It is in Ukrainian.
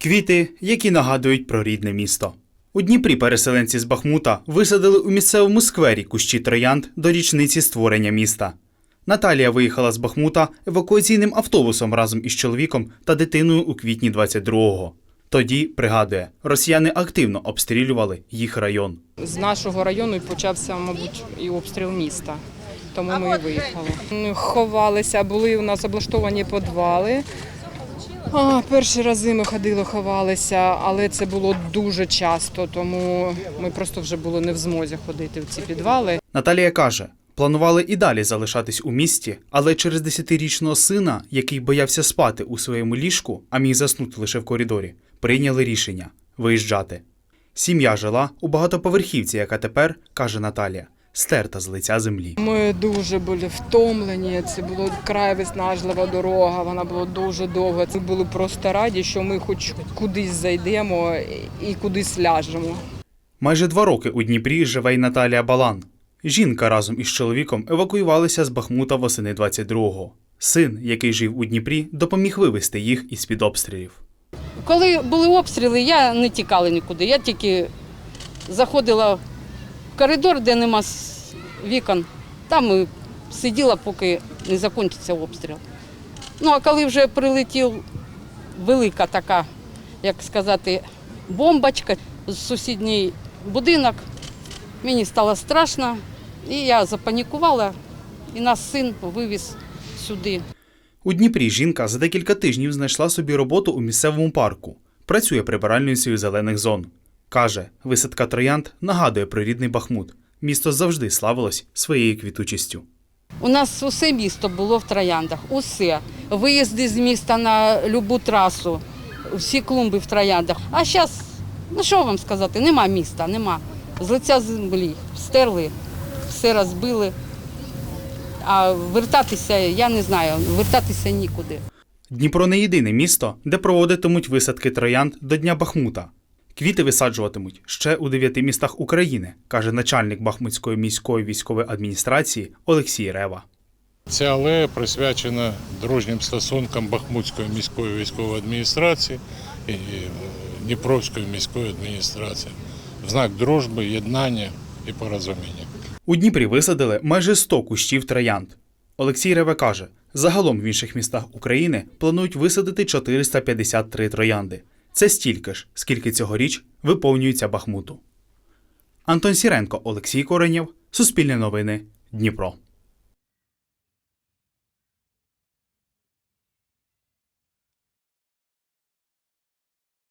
Квіти, які нагадують про рідне місто. У Дніпрі переселенці з Бахмута висадили у місцевому сквері кущі троянд до річниці створення міста. Наталія виїхала з Бахмута евакуаційним автобусом разом із чоловіком та дитиною у квітні 22-го. Тоді, пригадує, росіяни активно обстрілювали їх район. З нашого району почався, мабуть, і обстріл міста. Тому ми і виїхали. Ховалися, були у нас облаштовані підвали. А, перші рази ми ходили, ховалися, але це було дуже часто, тому ми просто вже були не в змозі ходити в ці підвали. Наталія каже, планували і далі залишатись у місті, але через десятирічного сина, який боявся спати у своєму ліжку, а міг заснути лише в коридорі, прийняли рішення виїжджати. Сім'я жила у багатоповерхівці, яка тепер, каже Наталія, стерта з лиця землі. Ми дуже були втомлені. Це була край виснажлива дорога. Вона була дуже довга. Ми були просто раді, що ми хоч кудись зайдемо і кудись ляжемо. Майже два роки у Дніпрі живе й Наталія Балан. Жінка разом із чоловіком евакуювалися з Бахмута восени 22-го. Син, який жив у Дніпрі, допоміг вивезти їх із під обстрілів. Коли були обстріли, я не тікала нікуди. Я тільки заходила коридор, де нема вікон. Там і сиділа, поки не закінчиться обстріл. Ну а коли вже прилетів велика така, як сказати, бомбочка з сусідній будинок, мені стало страшно, і я запанікувала, і нас син вивіз сюди. У Дніпрі жінка за декілька тижнів знайшла собі роботу у місцевому парку. Працює прибиральницею зелених зон. Каже, висадка троянд нагадує про рідний Бахмут. Місто завжди славилось своєю квітучістю. У нас усе місто було в трояндах. Усе. Виїзди з міста на любу трасу, всі клумби в трояндах. А зараз, ну що вам сказати, нема міста, нема. З лиця землі стерли, все розбили. А вертатися, я не знаю, вертатися нікуди. Дніпро не єдине місто, де проводитимуть висадки троянд до Дня Бахмута. Квіти висаджуватимуть ще у дев'яти містах України, каже начальник Бахмутської міської військової адміністрації Олексій Рева. Ця алея присвячена дружнім стосункам Бахмутської міської військової адміністрації і Дніпровської міської адміністрації в знак дружби, єднання і порозуміння. У Дніпрі висадили майже 100 кущів троянд. Олексій Реве каже, загалом в інших містах України планують висадити 453 троянди. Це стільки ж, скільки цьогоріч виповнюється Бахмуту. Антон Сіренко, Олексій Коренєв, Суспільне новини, Дніпро.